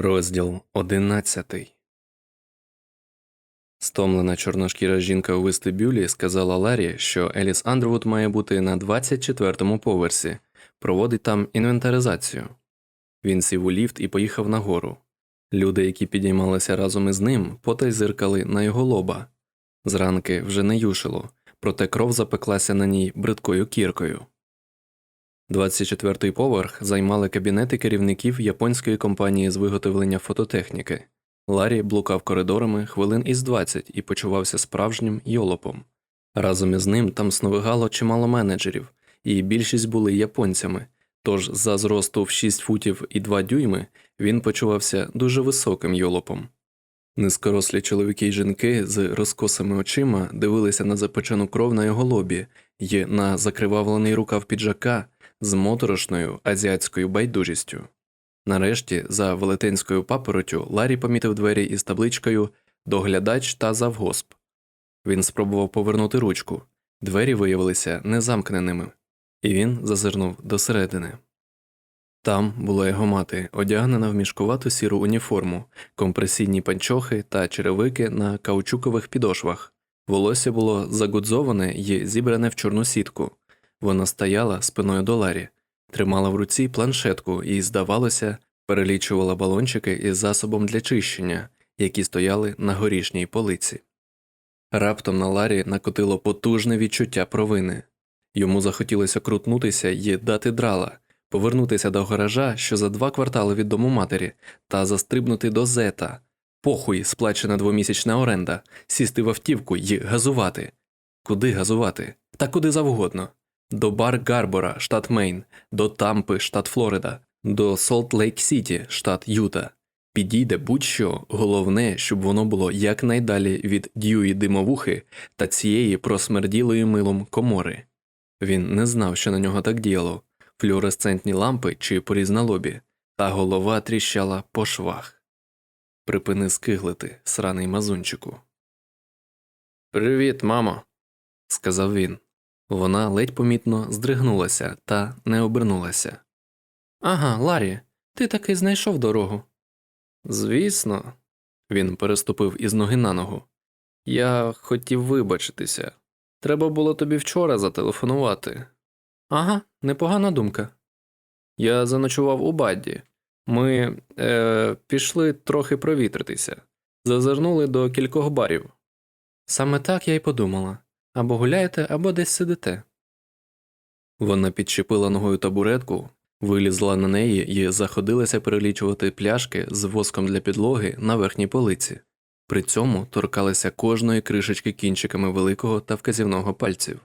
Розділ одинадцятий. Стомлена чорношкіра жінка у вестибюлі сказала Ларі, що Еліс Андервуд має бути на 24-му поверсі, проводить там інвентаризацію. Він сів у ліфт і поїхав нагору. Люди, які підіймалися разом із ним, потай зиркали на його лоба. Зранки вже не юшило, проте кров запеклася на ній бридкою кіркою. 24-й поверх займали кабінети керівників японської компанії з виготовлення фототехніки. Ларі блукав коридорами хвилин із 20 і почувався справжнім йолопом. Разом із ним там сновигало чимало менеджерів, і більшість були японцями, тож за зросту в 6 футів і 2 дюйми він почувався дуже високим йолопом. Низкорослі чоловіки й жінки з розкосими очима дивилися на запечену кров на його лобі й на закривавлений рукав піджака з моторошною азіатською байдужістю. Нарешті, за велетенською папоротю, Ларі помітив двері із табличкою Доглядач та завгосп. Він спробував повернути ручку. Двері виявилися незамкненими, і він зазирнув досередини. Там була його мати, одягнена в мішкувату сіру уніформу, компресійні панчохи та черевики на каучукових підошвах. Волосся було загудзоване і зібране в чорну сітку. Вона стояла спиною до Ларі, тримала в руці планшетку і, здавалося, перелічувала балончики із засобом для чищення, які стояли на горішній полиці. Раптом на Ларі накотило потужне відчуття провини. Йому захотілося крутнутися і дати драла, повернутися до гаража, що за два квартали від дому матері, та застрибнути до зета, похуй, сплачена двомісячна оренда, сісти в автівку і газувати. Куди газувати? Та куди завгодно. До Бар Гарбора, штат Мейн, до Тампи, штат Флорида, до Солт Лейк Сіті, штат Юта. Підійде будь-що, головне, щоб воно було якнайдалі від Дьюї димовухи та цієї просмерділої милом комори. Він не знав, що на нього так діяло флюоресцентні лампи чи поріз на лобі, та голова тріщала по швах. Припини скиглити, сраний мазунчику. Привіт, мамо, сказав він. Вона ледь помітно здригнулася та не обернулася. Ага, Ларі, ти таки знайшов дорогу. Звісно, він переступив із ноги на ногу. Я хотів вибачитися. Треба було тобі вчора зателефонувати. Ага, непогана думка. Я заночував у Бадді. Ми е, пішли трохи провітритися, зазирнули до кількох барів. Саме так я й подумала або гуляєте, або десь сидите. Вона підчепила ногою табуретку, вилізла на неї і заходилася перелічувати пляшки з воском для підлоги на верхній полиці, при цьому торкалися кожної кришечки кінчиками великого та вказівного пальців.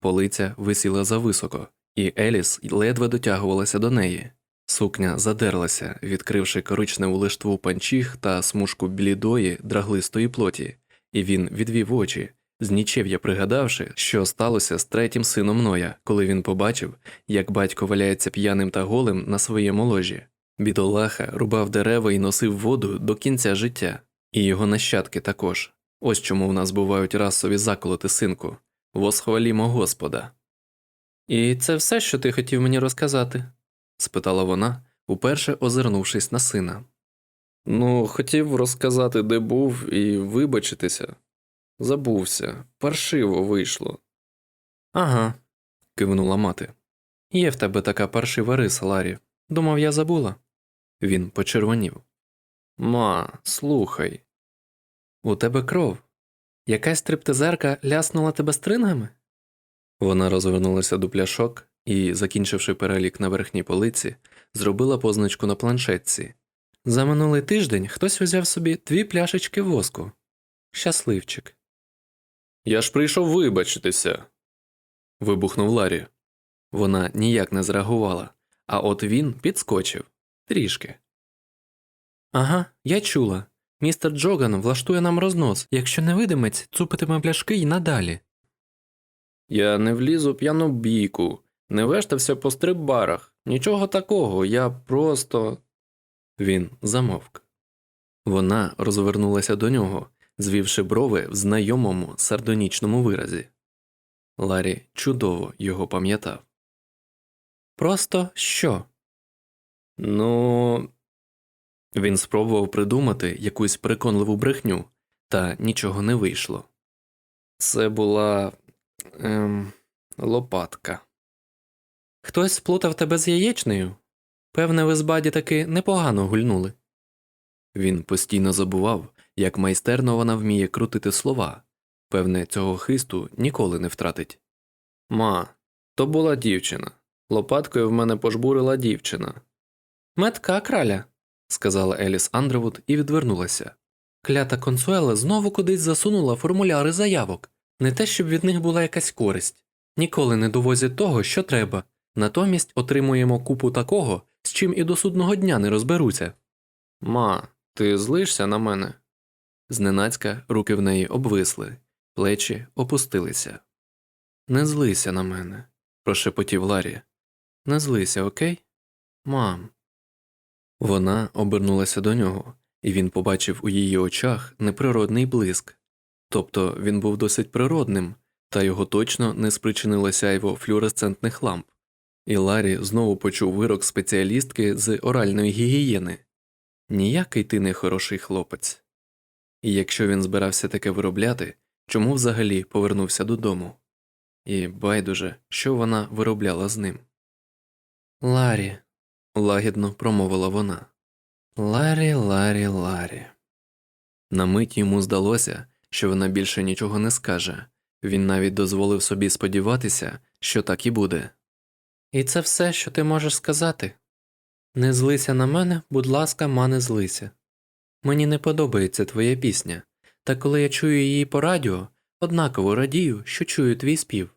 Полиця висіла зависоко, і Еліс ледве дотягувалася до неї. Сукня задерлася, відкривши коричневу лиштву панчіх та смужку блідої, драглистої плоті, і він відвів очі, знічев'я пригадавши, що сталося з третім сином Ноя, коли він побачив, як батько валяється п'яним та голим на своєму ложі. Бідолаха рубав дерева і носив воду до кінця життя, і його нащадки також. Ось чому в нас бувають расові заколоти, синку. Восхвалімо Господа. І це все, що ти хотів мені розказати? спитала вона, уперше озирнувшись на сина. Ну, хотів розказати, де був, і вибачитися. Забувся, паршиво вийшло. Ага, кивнула мати. Є в тебе така паршива риса, Ларі. Думав, я забула. Він почервонів. Ма, слухай. У тебе кров. Якась стриптизерка ляснула тебе стрингами? Вона розвернулася до пляшок і, закінчивши перелік на верхній полиці, зробила позначку на планшетці. За минулий тиждень хтось взяв собі дві пляшечки воску. Щасливчик. Я ж прийшов вибачитися. вибухнув Ларі. Вона ніяк не зреагувала, а от він підскочив трішки. Ага, я чула. Містер Джоган влаштує нам рознос, якщо невидимець цупитиме пляшки й надалі. Я не влізу в п'яну бійку, не вештався по стрип-барах. Нічого такого, я просто. Він замовк. Вона розвернулася до нього, звівши брови в знайомому сардонічному виразі. Ларі чудово його пам'ятав. Просто що? Ну, Він спробував придумати якусь переконливу брехню, та нічого не вийшло. Це була ем, лопатка. Хтось сплутав тебе з яєчнею? Певне, ви з баді таки непогано гульнули. Він постійно забував, як майстерно вона вміє крутити слова. Певне, цього хисту ніколи не втратить. Ма, то була дівчина. Лопаткою в мене пожбурила дівчина. Метка краля, сказала Еліс Андревуд і відвернулася. Клята консуела знову кудись засунула формуляри заявок, не те, щоб від них була якась користь. Ніколи не довозять того, що треба, натомість отримуємо купу такого, з чим і до судного дня не розберуться. Ма, ти злишся на мене? Зненацька руки в неї обвисли, плечі опустилися. Не злися на мене, прошепотів Ларі. Не злися, окей? Мам. Вона обернулася до нього, і він побачив у її очах неприродний блиск. Тобто він був досить природним, та його точно не спричинило сяйво флюоресцентних ламп. І Ларі знову почув вирок спеціалістки з оральної гігієни ніякий ти не хороший хлопець. І якщо він збирався таке виробляти, чому взагалі повернувся додому? І байдуже, що вона виробляла з ним. Ларі, лагідно промовила вона. Ларі, Ларі, Ларі. На мить йому здалося, що вона більше нічого не скаже, він навіть дозволив собі сподіватися, що так і буде. І це все, що ти можеш сказати. Не злися на мене, будь ласка, ма не злися. Мені не подобається твоя пісня, та коли я чую її по радіо, однаково радію, що чую твій спів.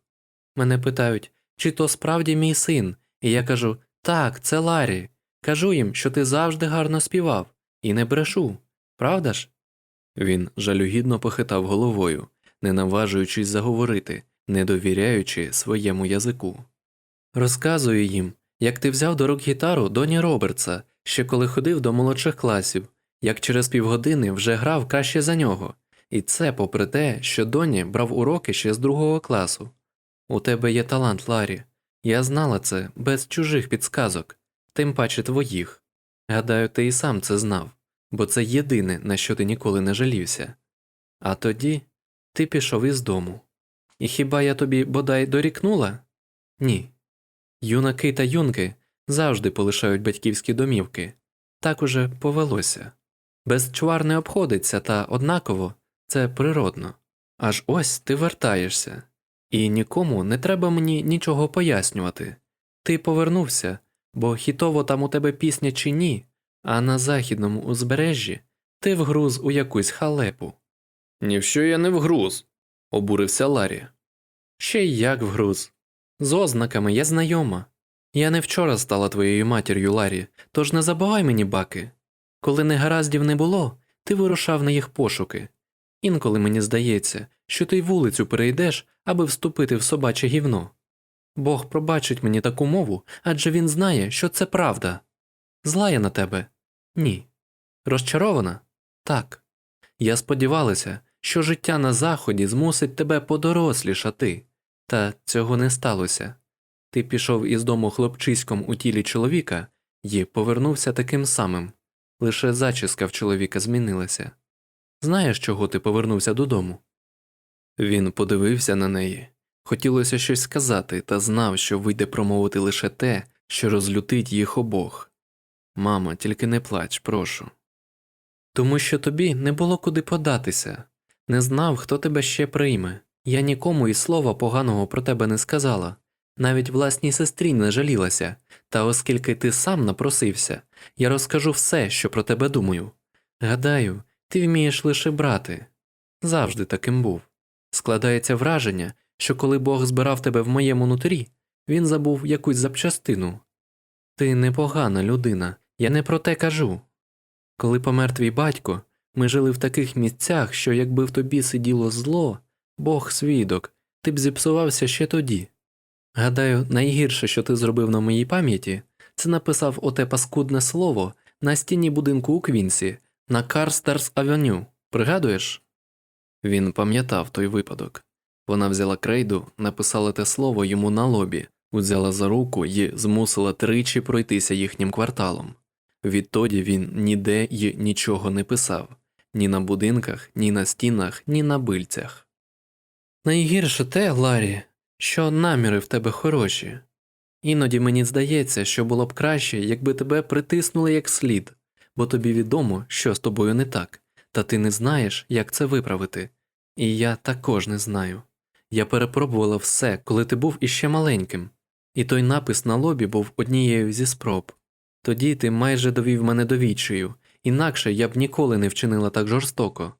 Мене питають, чи то справді мій син, і я кажу так, це Ларі. Кажу їм, що ти завжди гарно співав, і не брешу, правда ж? Він жалюгідно похитав головою, не наважуючись заговорити, не довіряючи своєму язику. Розказую їм, як ти взяв до рук гітару Доні Робертса, ще коли ходив до молодших класів, як через півгодини вже грав краще за нього, і це попри те, що Доні брав уроки ще з другого класу. У тебе є талант, Ларі. Я знала це без чужих підсказок, тим паче твоїх. Гадаю, ти і сам це знав, бо це єдине, на що ти ніколи не жалівся. А тоді ти пішов із дому. І хіба я тобі бодай дорікнула? Ні. Юнаки та юнки завжди полишають батьківські домівки. Так уже повелося. Без чвар не обходиться, та однаково це природно. Аж ось ти вертаєшся, і нікому не треба мені нічого пояснювати. Ти повернувся, бо хітово там у тебе пісня чи ні, а на західному узбережжі ти вгруз у якусь халепу. Ні в що я не вгруз, обурився Ларі. Ще й як вгруз. З ознаками я знайома. Я не вчора стала твоєю матір'ю, Ларі, тож не забувай мені баки. Коли негараздів не було, ти вирушав на їх пошуки. Інколи мені здається, що ти й вулицю перейдеш, аби вступити в собаче гівно. Бог пробачить мені таку мову, адже він знає, що це правда. Зла я на тебе? Ні. Розчарована? Так. Я сподівалася, що життя на заході змусить тебе подорослішати, та цього не сталося. Ти пішов із дому хлопчиськом у тілі чоловіка і повернувся таким самим. Лише зачіска в чоловіка змінилася. Знаєш, чого ти повернувся додому? Він подивився на неї. Хотілося щось сказати, та знав, що вийде промовити лише те, що розлютить їх обох. Мама, тільки не плач, прошу. Тому що тобі не було куди податися, не знав, хто тебе ще прийме. Я нікому і слова поганого про тебе не сказала, навіть власній сестрі не жалілася, та оскільки ти сам напросився, я розкажу все, що про тебе думаю. Гадаю, ти вмієш лише брати. Завжди таким був. Складається враження, що коли Бог збирав тебе в моєму нутрі, він забув якусь запчастину. Ти непогана людина, я не про те кажу. Коли помер твій батько, ми жили в таких місцях, що якби в тобі сиділо зло, Бог свідок, ти б зіпсувався ще тоді. Гадаю, найгірше, що ти зробив на моїй пам'яті, це написав оте паскудне слово на стіні будинку у Квінсі, на Карстерс Авеню. Пригадуєш? Він пам'ятав той випадок. Вона взяла крейду, написала те слово йому на лобі, узяла за руку і змусила тричі пройтися їхнім кварталом. Відтоді він ніде й нічого не писав ні на будинках, ні на стінах, ні на бильцях. Найгірше те, Ларі, що наміри в тебе хороші. Іноді мені здається, що було б краще, якби тебе притиснули як слід, бо тобі відомо, що з тобою не так, та ти не знаєш, як це виправити. І я також не знаю. Я перепробувала все, коли ти був іще маленьким, і той напис на лобі був однією зі спроб. Тоді ти майже довів мене до відчаю, інакше я б ніколи не вчинила так жорстоко.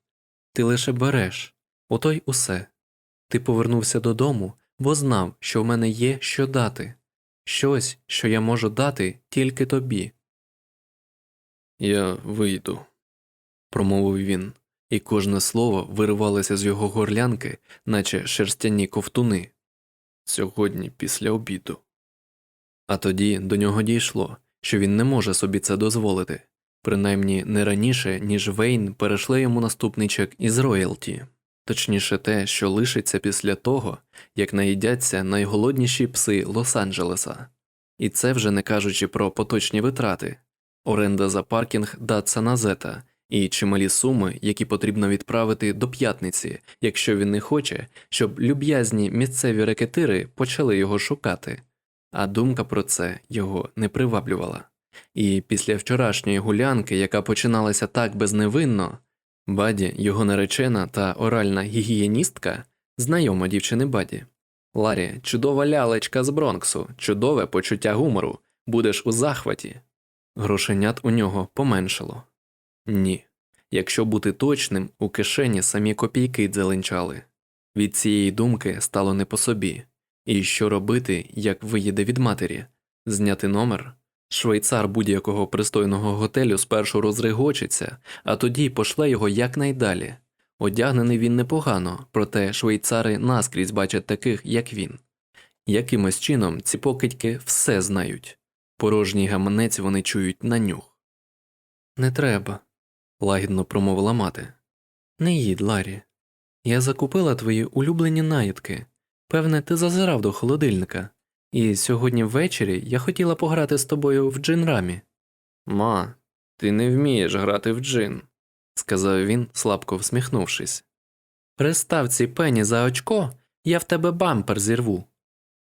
Ти лише береш, ото й усе. Ти повернувся додому, бо знав, що в мене є що дати, щось, що я можу дати тільки тобі. Я вийду, промовив він, і кожне слово виривалося з його горлянки, наче шерстяні ковтуни. Сьогодні після обіду. А тоді до нього дійшло, що він не може собі це дозволити, принаймні не раніше, ніж Вейн перейшли йому наступний чек із роялті, точніше те, що лишиться після того, як наїдяться найголодніші пси Лос-Анджелеса. І це вже не кажучи про поточні витрати, оренда за паркінг Датсана Зета і чималі суми, які потрібно відправити до п'ятниці, якщо він не хоче, щоб люб'язні місцеві рекетири почали його шукати. А думка про це його не приваблювала. І після вчорашньої гулянки, яка починалася так безневинно, Баді, його наречена та оральна гігієністка, знайома дівчини Баді. Ларі, чудова лялечка з Бронксу, чудове почуття гумору, будеш у захваті. Грошенят у нього поменшало. Ні. Якщо бути точним, у кишені самі копійки дзеленчали. Від цієї думки стало не по собі. І що робити, як виїде від матері? Зняти номер? Швейцар будь-якого пристойного готелю спершу розригочиться, а тоді пошле його якнайдалі. Одягнений він непогано, проте швейцари наскрізь бачать таких, як він. Якимось чином ці покидьки все знають. Порожній гаманець вони чують на нюх. Не треба, лагідно промовила мати. Не їдь, Ларі. Я закупила твої улюблені наїдки. Певне, ти зазирав до холодильника, і сьогодні ввечері я хотіла пограти з тобою в джин-рамі. Ма, ти не вмієш грати в джин, сказав він, слабко всміхнувшись. Пристав ці пені за очко, я в тебе бампер зірву.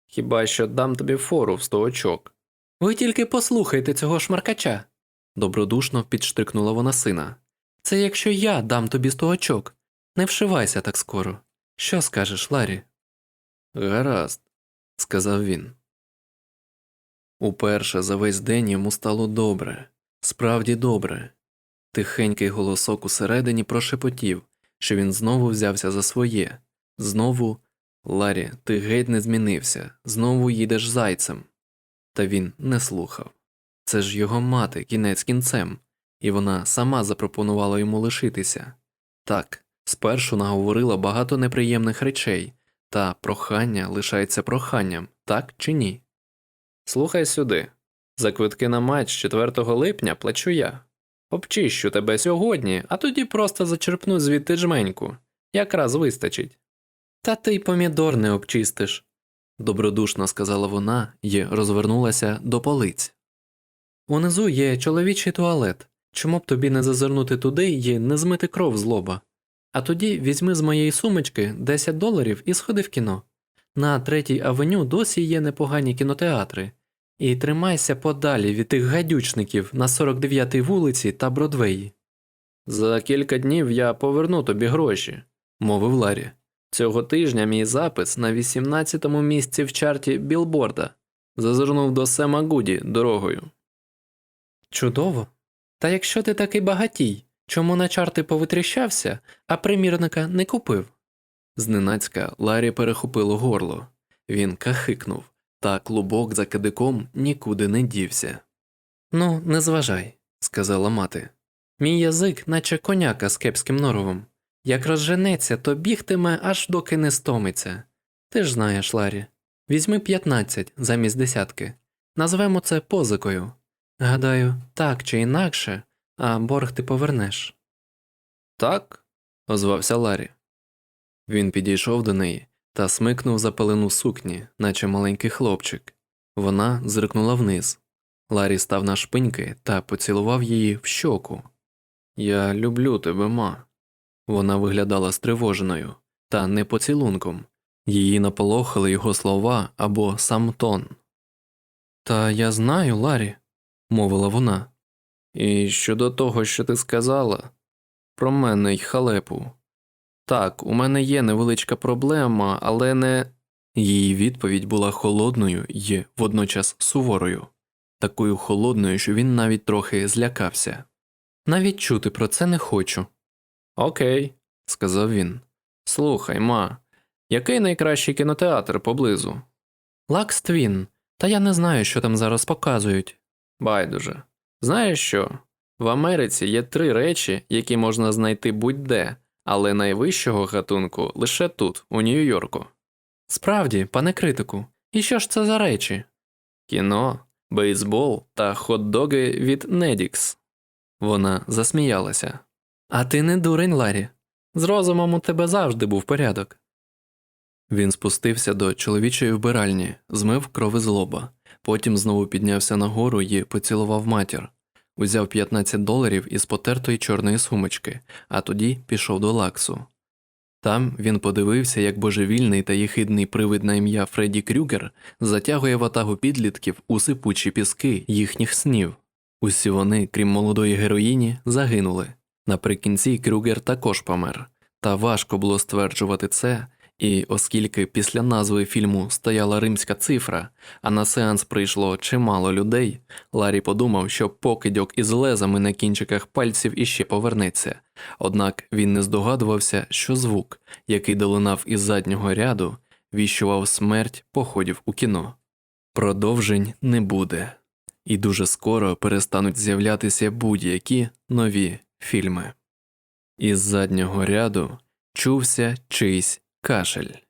Хіба що дам тобі фору в сто очок. Ви тільки послухайте цього шмаркача, добродушно підштрикнула вона сина. Це якщо я дам тобі сто очок. Не вшивайся так скоро. Що скажеш, Ларі? Гаразд, сказав він. Уперше за весь день йому стало добре, справді добре. Тихенький голосок усередині прошепотів, що він знову взявся за своє. Знову, Ларі, ти геть не змінився, знову їдеш зайцем. Та він не слухав. Це ж його мати, кінець кінцем, і вона сама запропонувала йому лишитися. Так, спершу наговорила багато неприємних речей, та прохання лишається проханням, так чи ні? Слухай сюди. За квитки на матч 4 липня плачу я. Обчищу тебе сьогодні, а тоді просто зачерпну звідти жменьку. Якраз вистачить. Та ти й помідор не обчистиш, добродушно сказала вона і розвернулася до полиць. Унизу є чоловічий туалет. Чому б тобі не зазирнути туди і не змити кров з лоба? А тоді візьми з моєї сумочки 10 доларів і сходи в кіно. На третій авеню досі є непогані кінотеатри. І тримайся подалі від тих гадючників на 49-й вулиці та Бродвеї. За кілька днів я поверну тобі гроші, мовив Ларі. Цього тижня мій запис на 18-му місці в чарті білборда зазирнув до Сема Гуді дорогою. Чудово. Та якщо ти такий багатій, чому на чарти повитріщався, а примірника не купив? Зненацька Ларі перехопило горло. Він кахикнув, та клубок за кадиком нікуди не дівся. Ну, не зважай, сказала мати. Мій язик, наче коняка з кепським норовом. Як розженеться, то бігтиме, аж доки не стомиться. Ти ж знаєш, Ларі. Візьми 15 замість десятки. Назвемо це позикою. Гадаю, так чи інакше, а борг ти повернеш. Так, озвався Ларі. Він підійшов до неї та смикнув за пелену сукні, наче маленький хлопчик. Вона зиркнула вниз. Ларі став на шпиньки та поцілував її в щоку. Я люблю тебе, ма. Вона виглядала стривоженою, та не поцілунком. Її наполохали його слова або сам тон. Та я знаю, Ларі, мовила вона. І щодо того, що ти сказала, про мене й халепу. Так, у мене є невеличка проблема, але не. Її відповідь була холодною і водночас суворою, такою холодною, що він навіть трохи злякався. Навіть чути про це не хочу. Окей, сказав він. Слухай, ма, який найкращий кінотеатр поблизу? Лакс Твін, та я не знаю, що там зараз показують. Байдуже. Знаєш що? В Америці є три речі, які можна знайти будь-де, але найвищого гатунку лише тут, у Нью-Йорку. Справді, пане критику, і що ж це за речі? Кіно, бейсбол та хот-доги від Недікс. Вона засміялася. А ти не дурень, Ларі. З розумом у тебе завжди був порядок. Він спустився до чоловічої вбиральні, змив крови з лоба, потім знову піднявся нагору і поцілував матір, узяв 15 доларів із потертої чорної сумочки, а тоді пішов до лаксу. Там він подивився, як божевільний та єхидний привид на ім'я Фредді Крюгер затягує ватагу підлітків у сипучі піски їхніх снів. Усі вони, крім молодої героїні, загинули. Наприкінці Крюгер також помер, та важко було стверджувати це, і оскільки після назви фільму стояла римська цифра, а на сеанс прийшло чимало людей, Ларі подумав, що покидьок із лезами на кінчиках пальців іще повернеться, однак він не здогадувався, що звук, який долинав із заднього ряду, віщував смерть походів у кіно. Продовжень не буде, і дуже скоро перестануть з'являтися будь-які нові фільми. Із заднього ряду чувся чийсь кашель.